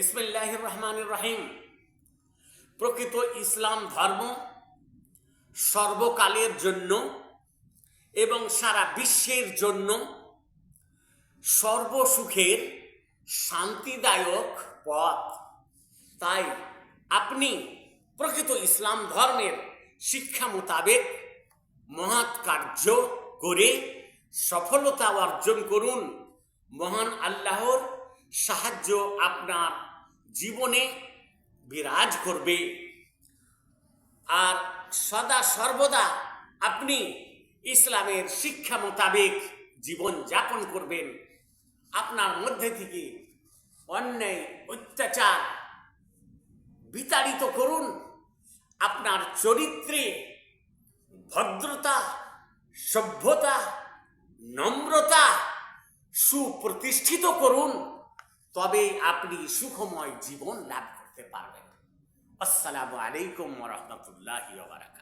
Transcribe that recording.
বিসমিল্লাহ রহমান রহিম। প্রকৃত ইসলাম ধর্ম সর্বকালের জন্য এবং সারা বিশ্বের জন্য সর্বসুখের শান্তিদায়ক পথ। তাই আপনি প্রকৃত ইসলাম ধর্মের শিক্ষা মোতাবেক মহৎ কার্য করে সফলতা অর্জন করুন। মহান আল্লাহর সাহায্য আপনার জীবনে বিরাজ করবে। আর সদা সর্বদা আপনি ইসলামের শিক্ষা মোতাবেক জীবন যাপন করবেন। আপনার মধ্যে থেকে অন্যায়, অত্যাচার বিতাড়িত করুন। আপনার চরিত্রে ভদ্রতা, সভ্যতা, নম্রতা সুপ্রতিষ্ঠিত করুন। তবে আপনি সুখময় জীবন লাভ করতে পারবেন। আসসালামু আলাইকুম রহমতুল্লাহ বারাকাত